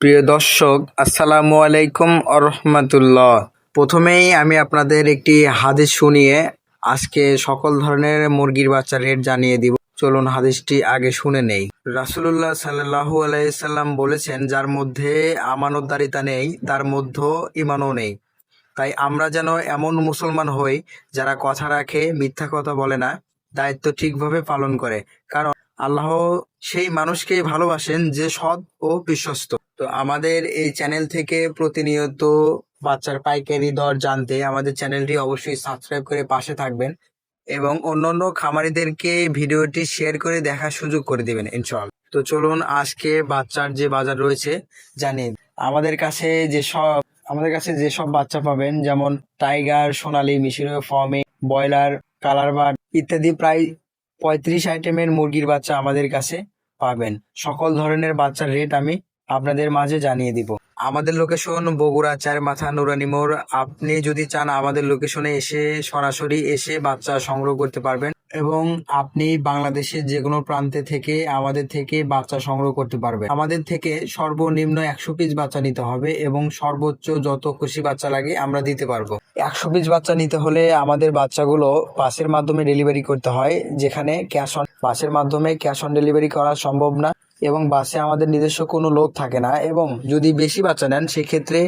প্রিয় দর্শক, আসসালামু আলাইকুম আরহামাতুল্লাহ প্রথমেই আমি আপনাদের একটি হাদিস শুনিয়ে আজকে সকল ধরনের মুরগির বাচ্চা রেট জানিয়ে দিব। চলুন হাদিসটি আগে শুনে নেই। রাসুলুল্লাহ সাল্লাহু আলাইসাল্লাম বলেছেন, যার মধ্যে আমানতদারিতা নেই, তার মধ্যে ইমানও নেই। তাই আমরা যেন এমন মুসলমান হই যারা কথা রাখে, মিথ্যা কথা বলে না, দায়িত্ব ঠিকভাবে পালন করে। কারণ আল্লাহ সেই মানুষকেই ভালোবাসেন যে সৎ ও বিশ্বস্ত। তো আমাদের এই চ্যানেল থেকে প্রতিনিয়ত বাচ্চার পাইকারি দর জানতে আমাদের চ্যানেলটি অবশ্যই সাবস্ক্রাইব করে পাশে থাকবেন এবং অন্যান্য খামারিদেরকে ভিডিওটি শেয়ার করে দেখার সুযোগ করে দিবেন, ইনশাআল্লাহ। তো চলুন আজকে বাচ্চার যে বাজার রয়েছে, জানিয়ে আমাদের কাছে যেসব আমাদের কাছে যেসব বাচ্চা পাবেন, যেমন টাইগার, সোনালি, মিশরীয় ফর্মে, ব্রয়লার, কালার বার্ড ইত্যাদি প্রায় পঁয়ত্রিশ আইটেমের মুরগির বাচ্চা আমাদের কাছে পাবেন। সকল ধরনের বাচ্চার রেট আমি আপনাদের মাঝে জানিয়ে দিব। আমাদের লোকেশন বগুড়া চার মাথা নুরানি মোড়। আপনি যদি চান আমাদের লোকেশনে এসে সরাসরি এসে বাচ্চা সংগ্রহ করতে পারবেন এবং আপনি বাংলাদেশের যে কোনো প্রান্তে থেকে আমাদের থেকে বাচ্চা সংগ্রহ করতে পারবেন। আমাদের থেকে সর্বনিম্ন একশো পিস বাচ্চা নিতে হবে এবং সর্বোচ্চ যত খুশি বাচ্চা লাগে আমরা দিতে পারব। একশো পিস বাচ্চা নিতে হলে আমাদের বাচ্চাগুলো বাসের মাধ্যমে ডেলিভারি করতে হয়, যেখানে ক্যাশ অন বাসের মাধ্যমে ক্যাশ অন ডেলিভারি করা সম্ভব না। এবং বাসে আমাদের নিজস্ব কোনো লোক থাকে না এবং যদি বেশি বাচ্চা নেন, সেক্ষেত্রে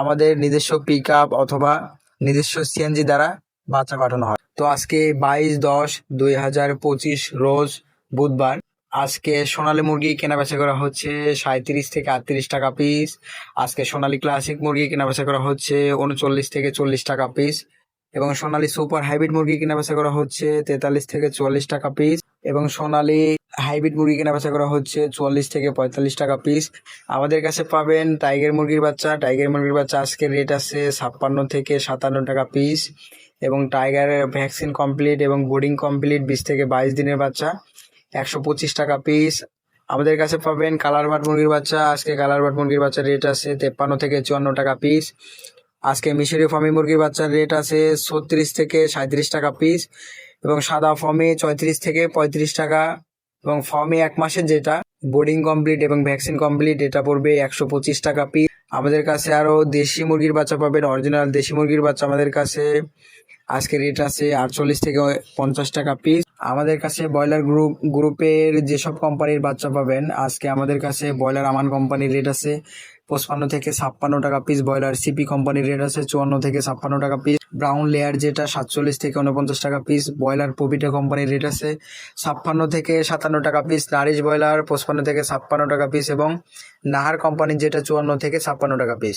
আমাদের নিজস্ব পিক অথবা নিজস্ব সিএনজি দ্বারা বাচ্চা পাঠানো হয়। তো আজকে বাইশ দশ দুই হাজার পঁচিশ রোজ বুধবার, আজকে সোনালি মুরগি কেনা বেচা করা হচ্ছে সাঁত্রিশ থেকে আটত্রিশ টাকা পিস আজকে সোনালী ক্লাসিক মুরগি কেনা বেচা করা হচ্ছে উনচল্লিশ থেকে চল্লিশ টাকা পিস এবং সোনালি সুপার হাইব্রিড মুরগি কেনা বেচা করা হচ্ছে তেতাল্লিশ থেকে চুয়াল্লিশ টাকা পিস এবং সোনালী হাইব্রিড মুরগি কেনা বেচা করা হচ্ছে, চুয়াল্লিশ থেকে পঁয়তাল্লিশ টাকা পিস আমাদের কাছে পাবেন টাইগার মুরগির বাচ্চা। টাইগার মুরগির বাচ্চা আজকের রেট আছে ছাপ্পান্ন থেকে সাতান্ন টাকা পিস এবং টাইগারের ভ্যাকসিন কমপ্লিট এবং বোর্ডিং কমপ্লিট বিশ থেকে বাইশ দিনের বাচ্চা, একশো পঁচিশ টাকা পিস আমাদের কাছে পাবেন কালার বাট মুরগির বাচ্চা। আজকে কালার বাট মুরগির বাচ্চার রেট আছে তেপ্পান্ন থেকে চুয়ান্ন টাকা পিস আজকে মিশরি ফার্মি মুরগির বাচ্চার রেট আছে ছত্রিশ থেকে সাঁত্রিশ টাকা পিস এবং সাদা ফর্মে ছয়ত্রিশ থেকে পঁয়ত্রিশ টাকা। এবং ফর্মে এক মাসের যেটা বোর্ডিং কমপ্লিট এবং ভ্যাকসিন কমপ্লিট এটা পড়বে একশো পঁচিশ টাকা পিস আমাদের কাছে আরও দেশি মুরগির বাচ্চা পাবেন অরিজিনাল দেশি মুরগির বাচ্চা আমাদের কাছে আজকে রেট আছে আটচল্লিশ থেকে পঞ্চাশ টাকা পিস আমাদের কাছে ব্রয়লার গ্রুপ গ্রুপের যেসব কোম্পানির বাচ্চা পাবেন, আজকে আমাদের কাছে ব্রয়লার আমান কোম্পানির রেট আছে পঁচপান্ন থেকে ছাপ্পান্ন টাকা পিস ব্রয়লার সিপি কোম্পানির রেট আছে চুয়ান্ন থেকে ছাপ্পান্ন টাকা পিস ব্রাউন লেয়ার যেটা সাতচল্লিশ থেকে উনপঞ্চাশ টাকা পিস ব্রয়লার পপিটা কোম্পানির রেট আছে ছাপ্পান্ন থেকে সাতান্ন টাকা পিস নারিশ ব্রয়লার পঁচপান্ন থেকে ছাপ্পান্ন টাকা পিস এবং নাহার কোম্পানির যেটা চুয়ান্ন থেকে ছাপ্পান্ন টাকা পিস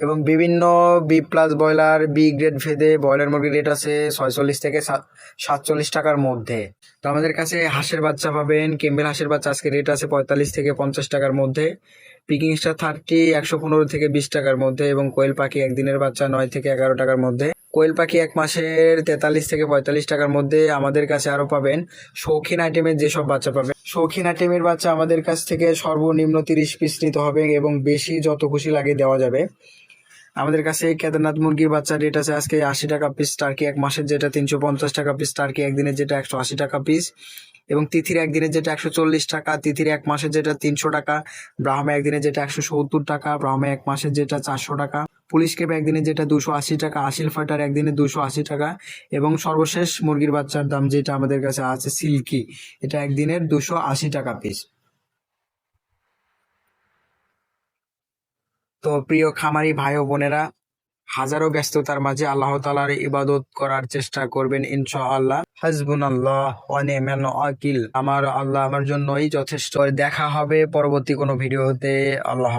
এবং বিভিন্ন B plus broiler B grade ভেদে ব্রয়লার মুরগির রেট আছে ছয়চল্লিশ থেকে সাত- সাতচল্লিশ টাকার মধ্যে। তো আমাদের কাছে হাঁসের বাচ্চা পাবেন, কেম্বেল হাঁসের বাচ্চা আজকে রেট আছে পঁয়তাল্লিশ থেকে পঞ্চাশ টাকার মধ্যে। পিকিং স্টার থার্টি একশো পনেরো থেকে বিশ টাকার মধ্যে এবং কোয়েল পাখি একদিনের বাচ্চা নয় থেকে এগারো টাকার মধ্যে। কোয়েল পাখি এক মাসের তেতাল্লিশ থেকে পঁয়তাল্লিশ টাকার মধ্যে আমাদের কাছে আরও পাবেন। শৌখিন আইটেমের যেসব বাচ্চা পাবেন, শৌখিন আইটেমের বাচ্চা আমাদের কাছ থেকে সর্বনিম্ন তিরিশ পিস নিতে হবে এবং বেশি যত খুশি লাগে দেওয়া যাবে। আমাদের কাছে কেদারনাথ মুরগির বাচ্চা রেট আছে আজকে আশি টাকা পিস টার্কি এক মাসের যেটা তিনশো পঞ্চাশ টাকা পিস টার্কি একদিনের যেটা একশো আশি টাকা পিস এবং তিথির একদিনের যেটা একশো চল্লিশ টাকা, তিথির এক মাসের যেটা তিনশো টাকা, ব্রাহ্মে একদিনের যেটা একশো সত্তর টাকা, ব্রাহ্মে এক মাসের যেটা চারশো টাকা। পুলিশ কেপ একদিনে যেটা দুশো আশি টাকা, আশিল ফাটার একদিনে দুশো আশি টাকা এবং সর্বশেষ মুরগির বাচ্চার দাম যেটা আমাদের কাছে আছে সিল্কি, এটা একদিনের দুশো আশি টাকা পিস তো প্রিয় খামারি ভাই বোনেরা, হাজারো ব্যস্ততার মাঝে আল্লাহ তালার ইবাদত করার চেষ্টা করবেন ইনশাআল্লাহ। হাসবুন আল্লাহ আকিল আমার আল্লাহ আমার জন্যই যথেষ্ট। দেখা হবে পরবর্তী কোনো ভিডিওতে। আল্লাহ।